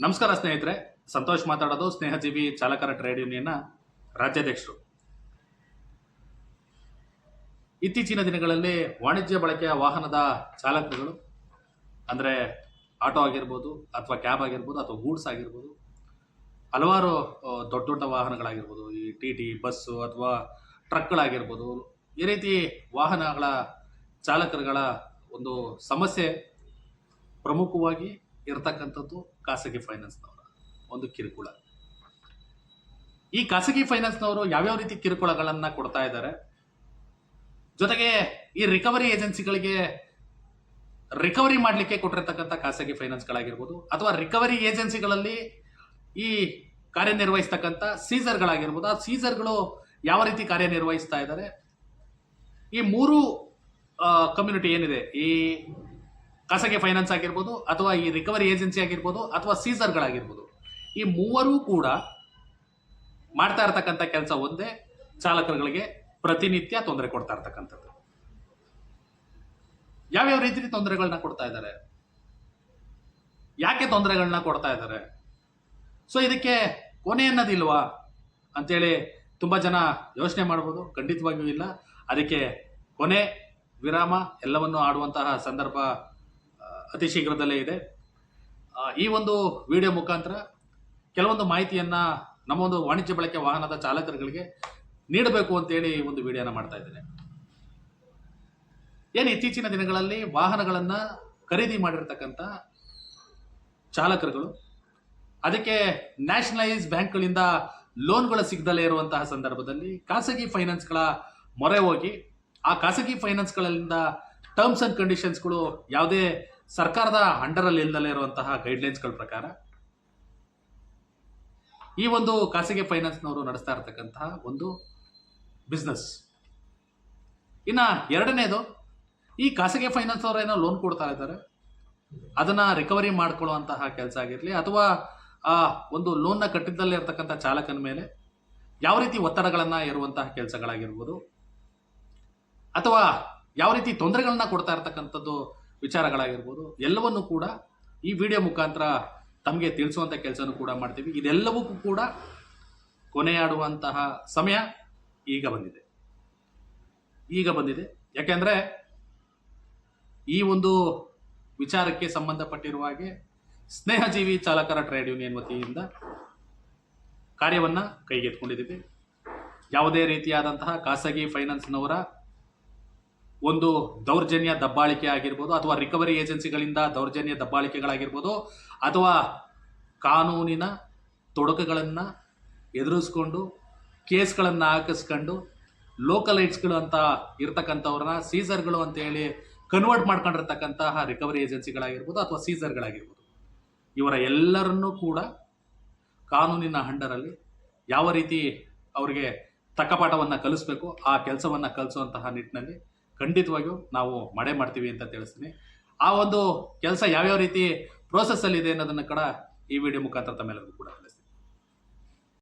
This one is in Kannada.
ನಮಸ್ಕಾರ ಸ್ನೇಹಿತರೆ, ಸಂತೋಷ್ ಮಾತಾಡೋದು ಸ್ನೇಹಜೀವಿ ಚಾಲಕರ ಟ್ರೇಡ್ ಯೂನಿಯನ್ನ ರಾಜ್ಯಾಧ್ಯಕ್ಷರು. ಇತ್ತೀಚಿನ ದಿನಗಳಲ್ಲಿ ವಾಣಿಜ್ಯ ಬಳಕೆಯ ವಾಹನದ ಚಾಲಕರುಗಳು, ಅಂದರೆ ಆಟೋ ಆಗಿರ್ಬೋದು ಅಥವಾ ಕ್ಯಾಬ್ ಆಗಿರ್ಬೋದು ಅಥವಾ ಗೂಡ್ಸ್ ಆಗಿರ್ಬೋದು, ಹಲವಾರು ದೊಡ್ಡ ದೊಡ್ಡ ವಾಹನಗಳಾಗಿರ್ಬೋದು, ಈ ಟಿ ಟಿ ಬಸ್ಸು ಅಥವಾ ಟ್ರಕ್ಗಳಾಗಿರ್ಬೋದು, ಈ ರೀತಿ ವಾಹನಗಳ ಚಾಲಕರುಗಳ ಒಂದು ಸಮಸ್ಯೆ ಪ್ರಮುಖವಾಗಿ ಇರತಕ್ಕಂಥದ್ದು ಖಾಸಗಿ ಫೈನಾನ್ಸ್ನವರ. ಒಂದು ಕಿರುಕುಳ. ಈ ಖಾಸಗಿ ಫೈನಾನ್ಸ್ನವರು ಯಾವ್ಯಾವ ರೀತಿ ಕಿರುಕುಳಗಳನ್ನು ಕೊಡ್ತಾ ಇದ್ದಾರೆ? ಜೊತೆಗೆ ಈ ರಿಕವರಿ ಏಜೆನ್ಸಿಗಳಿಗೆ ರಿಕವರಿ ಮಾಡಲಿಕ್ಕೆ ಕೊಟ್ಟಿರ್ತಕ್ಕಂಥ ಖಾಸಗಿ ಫೈನಾನ್ಸ್ಗಳಾಗಿರ್ಬೋದು, ಅಥವಾ ರಿಕವರಿ ಏಜೆನ್ಸಿಗಳಲ್ಲಿ ಈ ಕಾರ್ಯನಿರ್ವಹಿಸ್ತಕ್ಕಂಥ ಸೀಸರ್ಗಳಾಗಿರ್ಬೋದು, ಆ ಸೀಸರ್ಗಳು ಯಾವ ರೀತಿ ಕಾರ್ಯನಿರ್ವಹಿಸ್ತಾ ಇದ್ದಾರೆ? ಈ ಮೂರು ಕಮ್ಯುನಿಟಿ ಏನಿದೆ? ಈ ಖಾಸಗಿ ಫೈನಾನ್ಸ್ ಆಗಿರ್ಬೋದು ಅಥವಾ ಈ ರಿಕವರಿ ಏಜೆನ್ಸಿ ಆಗಿರ್ಬೋದು ಅಥವಾ ಸೀಸರ್ಗಳಾಗಿರ್ಬೋದು ಈ ಮೂವರೂ ಕೂಡ ಮಾಡ್ತಾ ಇರ್ತಕ್ಕಂಥ ಕೆಲಸ ಒಂದೇ, ಚಾಲಕರುಗಳಿಗೆ ಪ್ರತಿನಿತ್ಯ ತೊಂದರೆ ಕೊಡ್ತಾ ಇರ್ತಕ್ಕಂಥದ್ದು. ಯಾವ್ಯಾವ ರೀತಿ ತೊಂದರೆಗಳನ್ನ ಕೊಡ್ತಾ ಇದ್ದಾರೆ? ಯಾಕೆ ತೊಂದರೆಗಳನ್ನ ಕೊಡ್ತಾ ಇದ್ದಾರೆ? ಸೊ ಇದಕ್ಕೆ ಕೊನೆ ಅನ್ನೋದಿಲ್ವಾ ಅಂತೇಳಿ ತುಂಬ ಜನ ಯೋಚನೆ ಮಾಡ್ಬೋದು. ಖಂಡಿತವಾಗಿಯೂ ಇಲ್ಲ. ಅದಕ್ಕೆ ಕೊನೆ ವಿರಾಮ. ಎಲ್ಲವನ್ನು ಆಡುವಂತಹ ಸಂದರ್ಭ ಅತಿ ಶೀಘ್ರದಲ್ಲೇ ಇದೆ. ಈ ಒಂದು ವಿಡಿಯೋ ಮುಖಾಂತರ ಕೆಲವೊಂದು ಮಾಹಿತಿಯನ್ನ ನಮ್ಮ ಒಂದು ವಾಣಿಜ್ಯ ಬಳಕೆ ವಾಹನದ ಚಾಲಕರುಗಳಿಗೆ ನೀಡಬೇಕು ಅಂತೇಳಿ ಈ ಒಂದು ವಿಡಿಯೋನ ಮಾಡ್ತಾ ಇದ್ದೇನೆ. ಏನು ಇತ್ತೀಚಿನ ದಿನಗಳಲ್ಲಿ ವಾಹನಗಳನ್ನು ಖರೀದಿ ಮಾಡಿರ್ತಕ್ಕಂಥ ಚಾಲಕರುಗಳು, ಅದಕ್ಕೆ ನ್ಯಾಷನಲೈಸ್ ಬ್ಯಾಂಕ್ಗಳಿಂದ ಲೋನ್ಗಳು ಸಿಗದಲ್ಲೇ ಇರುವಂತಹ ಸಂದರ್ಭದಲ್ಲಿ ಖಾಸಗಿ ಫೈನಾನ್ಸ್ಗಳ ಮೊರೆ ಹೋಗಿ, ಆ ಖಾಸಗಿ ಫೈನಾನ್ಸ್ಗಳಿಂದ ಟರ್ಮ್ಸ್ ಅಂಡ್ ಕಂಡೀಷನ್ಸ್ಗಳು ಯಾವುದೇ ಸರ್ಕಾರದ ಅಂಡರಲ್ಲಿ ಇಲ್ಲದಲ್ಲೇ ಇರುವಂತಹ ಗೈಡ್ಲೈನ್ಸ್ಗಳ ಪ್ರಕಾರ ಈ ಒಂದು ಖಾಸಗಿ ಫೈನಾನ್ಸ್ನವರು ನಡೆಸ್ತಾ ಇರತಕ್ಕಂತಹ ಒಂದು ಬಿಸ್ನೆಸ್ ಇನ್ನು ಎರಡನೇದು, ಈ ಖಾಸಗಿ ಫೈನಾನ್ಸ್ ಅವರು ಏನೋ ಲೋನ್ ಕೊಡ್ತಾ ಇದ್ದಾರೆ. ಅದನ್ನ ರಿಕವರಿ ಮಾಡ್ಕೊಳ್ಳುವಂತಹ ಕೆಲಸ ಆಗಿರಲಿ, ಅಥವಾ, ಆ, ಒಂದು ಲೋನ್ನ ಕಟ್ಟಿದ್ದಲ್ಲೇ ಇರತಕ್ಕಂಥ ಚಾಲಕನ ಮೇಲೆ ಯಾವ ರೀತಿ ಒತ್ತಡಗಳನ್ನು ಇರುವಂತಹ ಕೆಲಸಗಳಾಗಿರ್ಬೋದು, ಅಥವಾ ಯಾವ ರೀತಿ ತೊಂದರೆಗಳನ್ನ ಕೊಡ್ತಾ ಇರ್ತಕ್ಕಂಥದ್ದು ವಿಚಾರಗಳಾಗಿರ್ಬೋದು, ಎಲ್ಲವನ್ನು ಕೂಡ ಈ ವಿಡಿಯೋ ಮುಖಾಂತರ ತಮಗೆ ತಿಳಿಸುವಂಥ ಕೆಲಸನೂ ಕೂಡ ಮಾಡ್ತೀವಿ. ಇದೆಲ್ಲವಕ್ಕೂ ಕೂಡ ಕೊನೆಯಾಡುವಂತಹ ಸಮಯ ಈಗ ಬಂದಿದೆ. ಈಗ ಬಂದಿದೆ. ಯಾಕೆಂದರೆ ಈ ಒಂದು ವಿಚಾರಕ್ಕೆ ಸಂಬಂಧಪಟ್ಟಿರುವ ಹಾಗೆ ಸ್ನೇಹಜೀವಿ ಚಾಲಕರ ಟ್ರೇಡ್ ಯೂನಿಯನ್ ವತಿಯಿಂದ ಕಾರ್ಯವನ್ನು ಕೈಗೆತ್ತಿಕೊಂಡಿದ್ದೀವಿ. ಯಾವುದೇ ರೀತಿಯಾದಂತಹ ಖಾಸಗಿ ಫೈನಾನ್ಸ್ನವರ ಒಂದು ದೌರ್ಜನ್ಯ ದಬ್ಬಾಳಿಕೆ ಆಗಿರ್ಬೋದು ಅಥವಾ ರಿಕವರಿ ಏಜೆನ್ಸಿಗಳಿಂದ ದೌರ್ಜನ್ಯ ದಬ್ಬಾಳಿಕೆಗಳಾಗಿರ್ಬೋದು ಅಥವಾ ಕಾನೂನಿನ ತೊಡಕುಗಳನ್ನು ಎದುರಿಸ್ಕೊಂಡು ಕೇಸ್ಗಳನ್ನು ಹಾಕಿಸ್ಕೊಂಡು ಲೋಕಲೈಟ್ಸ್ಗಳು ಅಂತ ಇರ್ತಕ್ಕಂಥವ್ರನ್ನ ಸೀಸರ್ಗಳು ಅಂತ ಹೇಳಿ ಕನ್ವರ್ಟ್ ಮಾಡ್ಕೊಂಡಿರ್ತಕ್ಕಂತಹ ರಿಕವರಿ ಏಜೆನ್ಸಿಗಳಾಗಿರ್ಬೋದು ಅಥವಾ ಸೀಸರ್ಗಳಾಗಿರ್ಬೋದು. ಇವರ ಎಲ್ಲರನ್ನೂ ಕೂಡ ಕಾನೂನಿನ ಹಂಡರಲ್ಲಿ ಯಾವ ರೀತಿ ಅವರಿಗೆ ತಕ್ಕಪಾಠವನ್ನು ಕಲಿಸ್ಬೇಕು, ಆ ಕೆಲಸವನ್ನು ಕಲಿಸುವಂತಹ ನಿಟ್ಟಿನಲ್ಲಿ ಖಂಡಿತವಾಗಿಯೂ ನಾವು ಮಡೆ ಮಾಡ್ತೀವಿ ಅಂತ ತಿಳಿಸ್ತೀನಿ. ಆ ಒಂದು ಕೆಲಸ ಯಾವ್ಯಾವ ರೀತಿ ಪ್ರೋಸೆಸ್ಸಲ್ಲಿ ಇದೆ ಅನ್ನೋದನ್ನು ಕೂಡ ಈ ವಿಡಿಯೋ ಮುಖಾಂತರ ತಮ್ಮೆಲ್ಲರಿಗೂ ಕೂಡ ತಿಳಿಸ್ತೀನಿ.